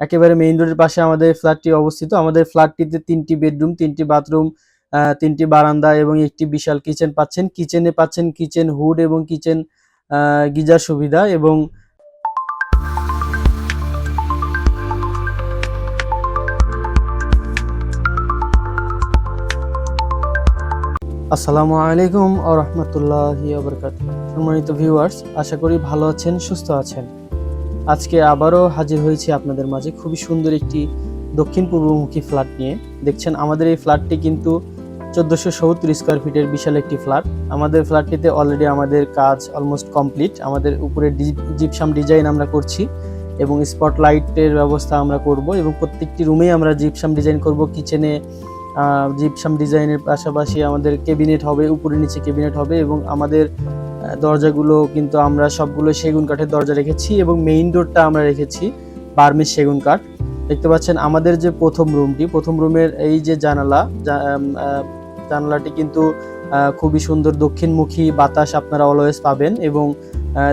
একেবারে মেইন রোডের পাশে আমাদের ফ্ল্যাটটি অবস্থিত। আমাদের ফ্ল্যাটটিতে তিনটি বেডরুম তিনটি বাথরুম তিনটি বারান্দা এবং একটি বিশাল কিচেন পাচ্ছেন। কিচেনে পাচ্ছেন কিচেন হুড এবং কিচেন গিজার সুবিধা এবং আসসালামু আলাইকুম ও রহমতুল্লাহি সম্মানিত ভিউয়ার্স আশা করি ভালো আছেন, সুস্থ আছেন। আজকে আবারও হাজির হয়েছি আপনাদের মাঝে। খুবই সুন্দর একটি দক্ষিণ পূর্বমুখী ফ্ল্যাট নিয়ে। দেখছেন, আমাদের এই ফ্ল্যাটটি কিন্তু চোদ্দোশো সত্তর স্কোয়ার ফিটের বিশাল একটি ফ্ল্যাট। আমাদের ফ্ল্যাটটিতে অলরেডি আমাদের কাজ অলমোস্ট কমপ্লিট আমাদের উপরে জিপসাম ডিজাইন আমরা করছি এবং স্পটলাইটের ব্যবস্থা আমরা করব এবং প্রত্যেকটি রুমেই আমরা জিপসাম ডিজাইন করব। কিচেনে জিপসাম ডিজাইনের পাশাপাশি আমাদের কেবিনেট হবে, উপরে নিচে কেবিনেট হবে এবং আমাদের দরজাগুলো কিন্তু আমরা সবগুলো সেগুন কাঠের দরজা রেখেছি এবং মেইন ডোরটা আমরা রেখেছি বার্মিস সেগুন কাঠ। দেখতে পাচ্ছেন আমাদের যে প্রথম রুমটি প্রথম রুমের এই যে জানালা জানালাটি কিন্তু খুবই সুন্দর দক্ষিণমুখী বাতাস আপনারা অলওয়েজ পাবেন এবং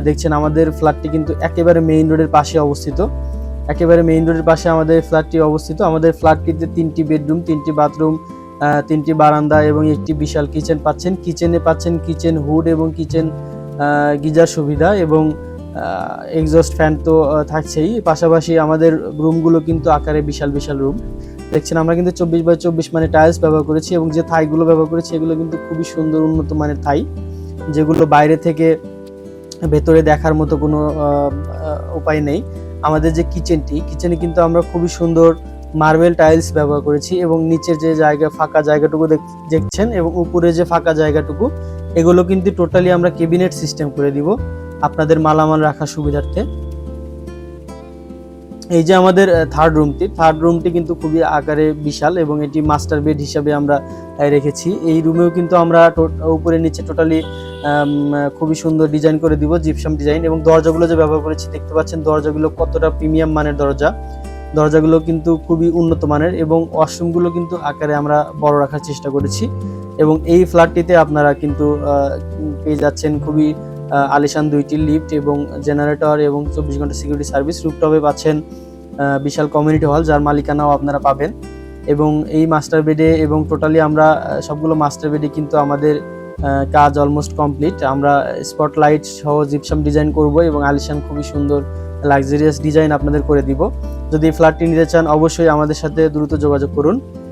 দেখছেন আমাদের ফ্ল্যাটটি কিন্তু একেবারে মেইন রোডের পাশে অবস্থিত। একেবারে মেইন রোডের পাশে আমাদের ফ্ল্যাটটি অবস্থিত। আমাদের ফ্ল্যাটটিতে তিনটি বেডরুম তিনটি বাথরুম তিনটি বারান্দা এবং একটি বিশাল কিচেন পাচ্ছেন। কিচেনে পাচ্ছেন কিচেন হুড এবং কিচেন গিজার সুবিধা এবং এক্সস্ট ফ্যান তো থাকছেই। পাশাপাশি আমাদের রুমগুলো কিন্তু আকারে বিশাল বিশাল রুম দেখছেন, আমরা কিন্তু চব্বিশ বাই চব্বিশ মানে টাইলস ব্যবহার করেছি এবং যে থাইগুলো ব্যবহার করেছি, এগুলো কিন্তু খুবই সুন্দর, উন্নত মানের থাই, যেগুলো বাইরে থেকে ভেতরে দেখার মতো কোনো উপায় নেই। আমাদের যে কিচেনটি কিচেনে কিন্তু আমরা খুবই সুন্দর মার্বেল টাইলস ব্যবহার করেছি এবং নিচের যে জায়গা, ফাঁকা জায়গাটুকু দেখ- দেখছেন এবং উপরে যে ফাঁকা জায়গাটুকু এগুলো কিন্তু টোটালি আমরা কেবিনেট সিস্টেম করে দিব আপনাদের মালামাল রাখার সুবিধার্থে। এই যে আমাদের থার্ড রুমটি থার্ড রুমটি কিন্তু খুবই আকারে বিশাল এবং এটি মাস্টার বেড হিসাবে আমরা রেখেছি। এই রুমেও কিন্তু আমরা উপরে নিচে টোটালি খুবই সুন্দর ডিজাইন করে দিব জিপসাম ডিজাইন এবং দরজাগুলো যে ব্যবহার করেছি, দেখতে পাচ্ছেন দরজাগুলো কতটা প্রিমিয়াম মানের দরজা। দরজাগুলো কিন্তু খুবই উন্নত মানের এবং ওয়াশরুমগুলো কিন্তু আকারে আমরা বড় রাখার চেষ্টা করেছি। এবং এই ফ্ল্যাটটিতে আপনারা কিন্তু পেয়ে যাচ্ছেন খুবই আলিশান দুইটি লিফট এবং জেনারেটর এবং চব্বিশ ঘণ্টা সিকিউরিটি সার্ভিস। রুপটপে পাচ্ছেন বিশাল কমিউনিটি হল যার মালিকানাও আপনারা পাবেন। এবং এই মাস্টার বেডে এবং টোটালি আমরা সবগুলো মাস্টার বেডে কিন্তু আমাদের কাজ অলমোস্ট কমপ্লিট। আমরা স্পটলাইট সহ জিপসাম ডিজাইন করব এবং আলিশান খুবই সুন্দর, লাক্সারিয়াস ডিজাইন আপনাদের করে দিব। যদি ফ্ল্যাটটি নিতে চান, অবশ্যই আমাদের সাথে দ্রুত যোগাযোগ করুন।